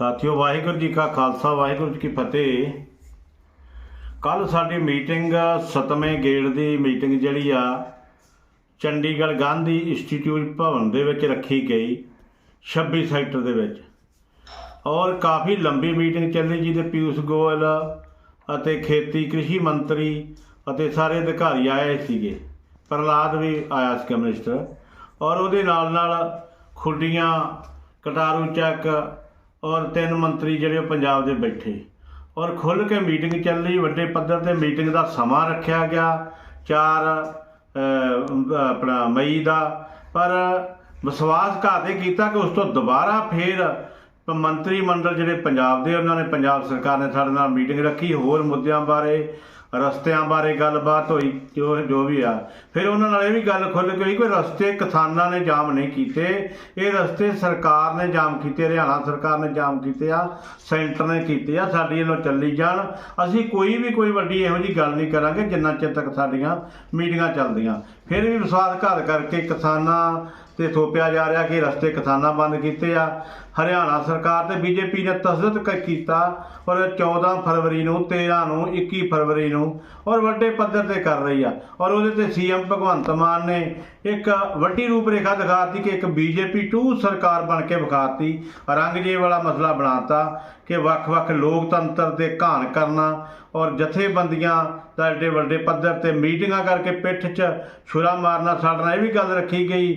ਸਾਥੀਓ, ਵਾਹਿਗੁਰੂ ਜੀ ਕਾ ਖਾਲਸਾ, ਵਾਹਿਗੁਰੂ ਜੀ ਕੀ ਫਤਿਹ। ਕੱਲ ਸਾਡੀ ਮੀਟਿੰਗ ਸਤਵੇਂ ਗੇੜ ਦੀ ਮੀਟਿੰਗ ਜਿਹੜੀ ਆ, ਚੰਡੀਗੜ੍ਹ ਗਾਂਧੀ ਇੰਸਟੀਚਿਊਟ ਭਵਨ ਦੇ ਵਿੱਚ ਰੱਖੀ ਗਈ 26 ਸੈਕਟਰ ਦੇ ਵਿੱਚ। ਔਰ ਕਾਫੀ ਲੰਬੀ ਮੀਟਿੰਗ ਚੱਲੀ ਜਿਹਦੇ ਪਿਊਸ਼ ਗੋਇਲ ਅਤੇ ਖੇਤੀ ਕ੍ਰਿਸ਼ੀ ਮੰਤਰੀ ਅਤੇ ਸਾਰੇ ਅਧਿਕਾਰੀ ਆਏ ਸੀਗੇ। ਪ੍ਰਹਲਾਦ ਵੀ ਆਇਆ ਸੀ ਮਿਨਿਸਟਰ। ਔਰ ਉਹਦੇ ਨਾਲ ਨਾਲ ਖੁੱਡੀਆਂ, ਕਟਾਰੂ ਚੱਕ ਔਰ ਤਿੰਨ ਮੰਤਰੀ ਜਿਹੜੇ ਉਹ ਪੰਜਾਬ ਦੇ ਬੈਠੇ। ਔਰ ਖੁੱਲ ਕੇ ਮੀਟਿੰਗ ਚੱਲੀ ਵੱਡੇ ਪੱਧਰ ਤੇ ਮੀਟਿੰਗ ਦਾ ਸਮਾਂ ਰੱਖਿਆ ਗਿਆ। 4 ਆਪਣਾ ਮਈ ਦਾ। ਪਰ ਵਿਸ਼ਵਾਸਘਾਤ ਇਹ ਕੀਤਾ ਕਿ ਉਸ ਤੋਂ ਦੁਬਾਰਾ ਫੇਰ ਮੰਤਰੀ ਮੰਡਲ ਜਿਹੜੇ ਪੰਜਾਬ ਦੇ ਉਹਨਾਂ ਨੇ ਪੰਜਾਬ ਸਰਕਾਰ ਨੇ ਸਾਡੇ ਨਾਲ ਮੀਟਿੰਗ ਰੱਖੀ, ਹੋਰ ਮੁੱਦਿਆਂ ਬਾਰੇ ਰਸਤਿਆਂ ਬਾਰੇ ਗੱਲਬਾਤ ਹੋਈ, ਜੋ ਜੋ ਵੀ ਆ। ਫਿਰ ਉਹਨਾਂ ਨਾਲ ਇਹ ਵੀ ਗੱਲ ਖੁੱਲ ਕੇ ਹੋਈ ਕਿ ਰਸਤੇ ਕਿਸਾਨਾਂ ਨੇ ਜਾਮ ਨਹੀਂ ਕੀਤੇ। ਇਹ ਰਸਤੇ ਸਰਕਾਰ ਨੇ ਜਾਮ ਕੀਤੇ, ਹਰਿਆਣਾ ਸਰਕਾਰ ਨੇ ਜਾਮ ਕੀਤੇ ਆ, ਸੈਂਟਰ ਨੇ ਕੀਤੇ ਆ, ਸਾਡੀ ਵੱਲੋਂ ਚੱਲੀ ਜਾਣ। ਅਸੀਂ ਕੋਈ ਵੀ ਕੋਈ ਵੱਡੀ ਇਹੋ ਜੀ ਗੱਲ ਨਹੀਂ ਕਰਾਂਗੇ ਜਿੰਨਾ ਚਿਰ ਤੱਕ ਸਾਡੀਆਂ ਮੀਟਿੰਗਾਂ ਚੱਲਦੀਆਂ। ਫਿਰ ਵੀ ਵਿਸ਼ਵਾਸਘਾਤ ਕਰਕੇ ਕਿਸਾਨਾਂ ਤੇ ਥੋਪਿਆ ਜਾ ਰਿਹਾ ਕਿ ਰਸਤੇ ਕਿਸਾਨਾਂ ਬੰਦ ਕੀਤੇ ਆ। ਹਰਿਆਣਾ ਸਰਕਾਰ ਤੇ ਬੀਜੇਪੀ ਨੇ ਤਸਦਦ ਕੀਤਾ ਔਰ 14 ਫਰਵਰੀ ਨੂੰ 13 ਨੂੰ 21 ਫਰਵਰੀ ਨੂੰ ਔਰ ਵੱਡੇ ਪੱਧਰ ਤੇ ਕਰ ਰਹੀ ਆ। ਔਰ ਉਹਦੇ ਤੇ ਸੀਐਮ ਭਗਵੰਤ ਮਾਨ ਨੇ ਇੱਕ ਵੱਡੀ ਰੂਪਰੇਖਾ ਦਿਖਾਤੀ ਕਿ ਇੱਕ ਬੀਜੇਪੀ 2 ਸਰਕਾਰ ਬਣ ਕੇ ਵਿਖਾਤੀ। ਰੰਗਜੇ ਵਾਲਾ ਮਸਲਾ ਬਣਾਤਾ ਕਿ ਵੱਖ-ਵੱਖ ਲੋਕਤੰਤਰ ਦੇ ਘਾਣ ਕਰਨਾ ਔਰ ਜਥੇਬੰਦੀਆਂ ਦਾ ਐਡੇ ਵੱਡੇ ਪੱਧਰ ਤੇ ਮੀਟਿੰਗਾਂ ਕਰਕੇ ਪਿੱਠ 'ਚ ਛੁਰਾ ਮਾਰਨਾ ਸਾਡੇ ਨਾਲ ਇਹ ਵੀ ਗੱਲ ਰੱਖੀ ਗਈ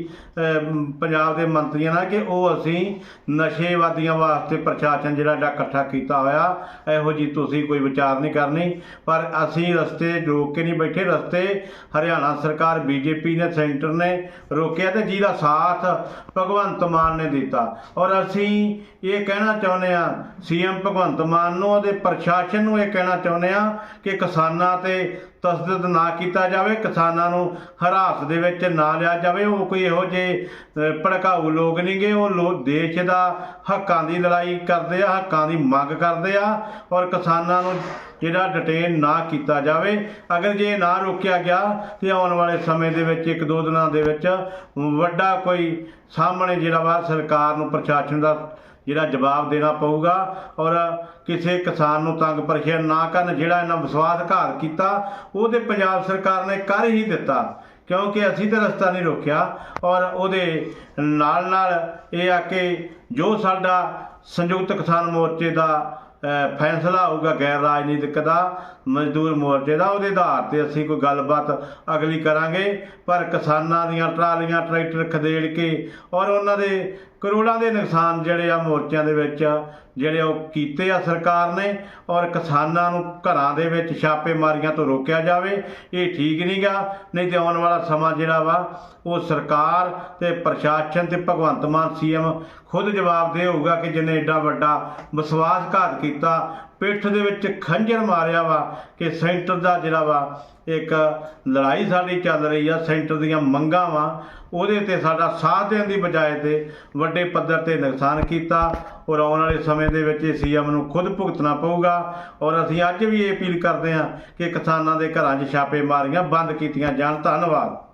ਪੰਜਾਬ ਦੇ ਮੰਤਰੀਆਂ ਨਾਲ ਕਿ ਉਹ ਅਸੀਂ ਨਸ਼ੇਵਾਦੀਆਂ ਵਾਸਤੇ ਪ੍ਰਸ਼ਾਸਨ ਜਿਹੜਾ ਏਡਾ ਇਕੱਠਾ ਕੀਤਾ ਹੋਇਆ, ਇਹੋ ਜੀ ਤੁਸੀਂ ਕੋਈ ਵਿਚਾਰ ਨਹੀਂ ਕਰਨੀ। ਪਰ ਅਸੀਂ ਰਸਤੇ ਰੋਕ ਕੇ ਨਹੀਂ ਬੈਠੇ, ਰਸਤੇ ਹਰਿਆਣਾ ਸਰਕਾਰ, ਬੀਜੇਪੀ ਨੇ, ਸੈਂਟਰ ਨੇ ਰੋਕਿਆ ਤੇ ਜਿਹਦਾ ਸਾਥ ਭਗਵੰਤ ਮਾਨ ਨੇ ਦਿੱਤਾ। ਔਰ ਅਸੀਂ ਇਹ ਕਹਿਣਾ ਚਾਹੁੰਦੇ ਆ ਸੀਐਮ ਭਗਵੰਤ ਮਾਨ ਨੂੰ, ਉਹਦੇ ਪ੍ਰਸ਼ਾਸਨ ਨੂੰ ਇਹ ਕਹਿਣਾ ਚਾਹੁੰਦੇ ਆ ਕਿ ਕਿਸਾਨਾਂ ਤੇ ਤਸਦਦ ਨਾ ਕੀਤਾ ਜਾਵੇ, ਕਿਸਾਨਾਂ ਨੂੰ ਹਰਾਸ ਦੇ ਵਿੱਚ ਨਾ ਲਿਆ ਜਾਵੇ। ਉਹ ਕੋਈ ਇਹੋ ਜਿਹੇ ਭੜਕਾਊ ਲੋਕ ਨਹੀਂਗੇ ਉਹ ਦੇਸ਼ ਦਾ ਹੱਕਾਂ ਦੀ ਲੜਾਈ ਕਰਦੇ ਆ, ਹੱਕਾਂ ਦੀ ਮੰਗ ਕਰਦੇ ਆ ਔਰ ਕਿਸਾਨਾਂ ਨੂੰ ਜਿਹੜਾ ਡਿਟੇਨ ਨਾ ਕੀਤਾ ਜਾਵੇ। ਅਗਰ ਜੇ ਨਾ ਰੋਕਿਆ ਗਿਆ ਤੇ ਆਉਣ ਵਾਲੇ ਸਮੇਂ ਦੇ ਵਿੱਚ, ਇੱਕ ਦੋ ਦਿਨਾਂ ਦੇ ਵਿੱਚ ਵੱਡਾ ਕੋਈ ਸਾਹਮਣੇ ਜਿਹੜਾ ਵਾ ਸਰਕਾਰ ਨੂੰ ਪ੍ਰਸ਼ਾਸਨ ਦਾ ਜਿਹੜਾ ਜਵਾਬ ਦੇਣਾ ਪਊਗਾ ਔਰ ਕਿਸੇ ਕਿਸਾਨ ਨੂੰ ਤੰਗ ਪਰੇਸ਼ਾਨ ਨਾ ਕਰਨ, ਜਿਹੜਾ ਇਹਨਾਂ ਵਿਸ਼ਵਾਸਘਾਤ ਕੀਤਾ, ਉਹਦੇ ਪੰਜਾਬ ਸਰਕਾਰ ਨੇ ਕਰ ਹੀ ਦਿੱਤਾ। ਕਿਉਂਕਿ ਅਸੀਂ ਤਾਂ ਰਸਤਾ ਨਹੀਂ ਰੋਕਿਆ ਔਰ ਉਹਦੇ ਨਾਲ ਨਾਲ ਇਹ ਆ ਕਿ ਜੋ ਸਾਡਾ ਸੰਯੁਕਤ ਕਿਸਾਨ ਮੋਰਚੇ ਦਾ ਫੈਸਲਾ ਹੋਊਗਾ ਗੈਰ ਰਾਜਨੀਤਿਕ ਦਾ, ਮਜ਼ਦੂਰ ਮੋਰਚੇ ਦਾ, ਉਹਦੇ ਆਧਾਰ ਤੇ ਅਸੀਂ ਕੋਈ ਗੱਲਬਾਤ ਅਗਲੀ ਕਰਾਂਗੇ। ਪਰ ਕਿਸਾਨਾਂ ਦੀਆਂ ਟਰਾਲੀਆਂ, ਟਰੈਕਟਰ ਖਦੇੜ ਕੇ ਔਰ ਉਹਨਾਂ ਦੇ ਕਰੋੜਾਂ ਦੇ ਨੁਕਸਾਨ ਜਿਹੜੇ ਆ ਮੋਰਚਿਆਂ ਦੇ ਵਿੱਚ ਜਿਹੜੇ ਉਹ ਕੀਤੇ ਆ ਸਰਕਾਰ ਨੇ, ਔਰ ਕਿਸਾਨਾਂ ਨੂੰ ਘਰਾਂ ਦੇ ਵਿੱਚ ਛਾਪੇਮਾਰੀਆਂ ਤੋਂ ਰੋਕਿਆ ਜਾਵੇ, ਇਹ ਠੀਕ ਨਹੀਂਗਾ ਨਹੀਂ ਤੇ ਆਉਣ ਵਾਲਾ ਸਮਾਂ ਜਿਹੜਾ ਵਾ, ਉਹ ਸਰਕਾਰ ਤੇ ਪ੍ਰਸ਼ਾਸਨ ਤੇ ਭਗਵੰਤ ਮਾਨ ਸੀਐਮ ਖੁਦ ਜਵਾਬ ਦੇ ਹੋਊਗਾ ਕਿ ਜਿਹਨੇ ਏਡਾ ਵੱਡਾ ਵਿਸ਼ਵਾਸਘਾਤ ਕੀਤਾ ਪਿੱਠ ਦੇ ਵਿੱਚ ਖੰਜਰ ਮਾਰਿਆ ਵਾ ਕਿ ਸੈਂਟਰ ਦਾ ਜਿਹੜਾ ਵਾ, ਇੱਕ ਲੜਾਈ ਸਾਡੀ ਚੱਲ ਰਹੀ ਆ, ਸੈਂਟਰ ਦੀਆਂ ਮੰਗਾਂ ਵਾ, ਉਹਦੇ ਤੇ ਸਾਡਾ ਸਾਥ ਦੇਣ ਦੀ ਬਜਾਏ ਤੇ ਵੱਡੇ ਪੱਧਰ ਤੇ ਨੁਕਸਾਨ ਕੀਤਾ ਔਰ ਆਉਣ ਵਾਲੇ ਸਮੇਂ ਦੇ ਵਿੱਚ ਇਹ ਸੀਐਮ ਨੂੰ ਖੁਦ ਭੁਗਤਣਾ ਪਊਗਾ ਔਰ ਅਸੀਂ ਅੱਜ ਵੀ ਇਹ ਅਪੀਲ ਕਰਦੇ ਹਾਂ ਕਿ ਕਿਸਾਨਾਂ ਦੇ ਘਰਾਂ 'ਚ ਛਾਪੇ ਮਾਰੀਆਂ, ਬੰਦ ਕੀਤੀਆਂ ਜਾਣ। ਧੰਨਵਾਦ।